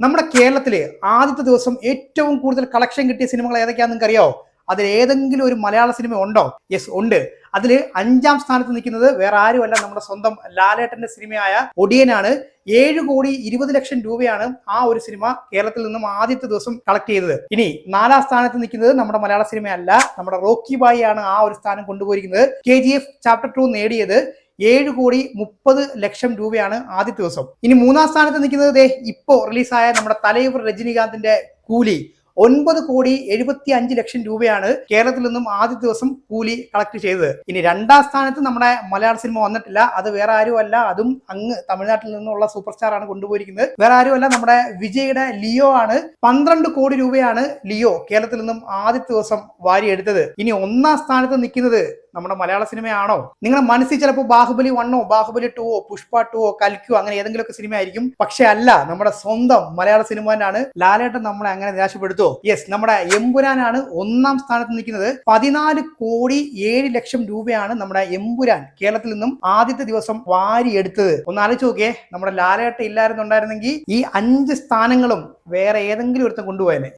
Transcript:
നമ്മുടെ കേരളത്തിലെ ആദ്യത്തെ ദിവസം ഏറ്റവും കൂടുതൽ കളക്ഷൻ കിട്ടിയ സിനിമകൾ ഏതൊക്കെയാണെന്ന് അറിയാവോ അതിൽ ഏതെങ്കിലും ഒരു മലയാള സിനിമ ഉണ്ടോ? യെസ് ഉണ്ട്. അതിൽ അഞ്ചാം സ്ഥാനത്ത് നിൽക്കുന്നത് വേറെ ആരുമല്ല നമ്മുടെ സ്വന്തം ലാലേട്ടന്റെ സിനിമയായ ഒടിയനാണ്. ഏഴ് കോടി ഇരുപത് ലക്ഷം രൂപയാണ് ആ ഒരു സിനിമ കേരളത്തിൽ നിന്നും ആദ്യത്തെ ദിവസം കളക്ട് ചെയ്തത്. ഇനി നാലാം സ്ഥാനത്ത് നിൽക്കുന്നത് നമ്മുടെ മലയാള സിനിമയല്ല നമ്മുടെ റോക്കി ബായി ആണ് ആ ഒരു സ്ഥാനം കൊണ്ടുപോയിരിക്കുന്നത്. K G F chapter two നേടിയത്. ഏഴ് കോടി മുപ്പത് ലക്ഷം രൂപയാണ് ആദ്യ ദിവസം. ഇനി മൂന്നാം സ്ഥാനത്ത് നിൽക്കുന്നത് ദേ ഇപ്പോ റിലീസായ നമ്മുടെ തലൈവർ രജനീകാന്തിന്റെ കൂലി ഒൻപത് കോടി എഴുപത്തി അഞ്ച് ലക്ഷം രൂപയാണ് കേരളത്തിൽ നിന്നും ആദ്യ ദിവസം കൂലി കളക്ട് ചെയ്തത്. ഇനി രണ്ടാം സ്ഥാനത്ത് നമ്മുടെ മലയാള സിനിമ വന്നിട്ടില്ല. അത് വേറെ ആരും അല്ല അതും അങ്ങ് തമിഴ്നാട്ടിൽ നിന്നുള്ള സൂപ്പർ സ്റ്റാർ ആണ് കൊണ്ടുപോയിരിക്കുന്നത്. വേറെ ആരും അല്ല നമ്മുടെ വിജയുടെ ലിയോ ആണ്. പന്ത്രണ്ട് കോടി രൂപയാണ് ലിയോ കേരളത്തിൽ നിന്നും ആദ്യ ദിവസം വാരിയെടുത്തത്. ഇനി ഒന്നാം സ്ഥാനത്ത് നിൽക്കുന്നത് നമ്മുടെ മലയാള സിനിമയാണോ? നിങ്ങളുടെ മനസ്സിൽ ചിലപ്പോൾ ബാഹുബലി വണ്ണോ ബാഹുബലി ടുവോ പുഷ്പ ടുവോ കൽക്കോ അങ്ങനെ ഏതെങ്കിലുമൊക്കെ സിനിമ ആയിരിക്കും പക്ഷെ അല്ല നമ്മുടെ സ്വന്തം മലയാള സിനിമ തന്നെയാണ് ലാലേട്ടൻ നമ്മളെ അങ്ങനെ നിരാശപ്പെടുത്തോ യെസ് നമ്മുടെ എമ്പുരാനാണ് ഒന്നാം സ്ഥാനത്ത് നിൽക്കുന്നത്. പതിനാല് കോടി ഏഴ് ലക്ഷം രൂപയാണ് നമ്മുടെ എമ്പുരാൻ കേരളത്തിൽ നിന്നും ആദ്യത്തെ ദിവസം വാരിയെടുത്തത്. ഒന്ന് ആലോചിച്ച് നോക്കിയേ നമ്മുടെ ലാലേട്ടൻ ഇല്ലായിരുന്നുണ്ടായിരുന്നെങ്കിൽ ഈ അഞ്ച് സ്ഥാനങ്ങളും വേറെ ഏതെങ്കിലും ഒരുത്തം കൊണ്ടുപോയനെ.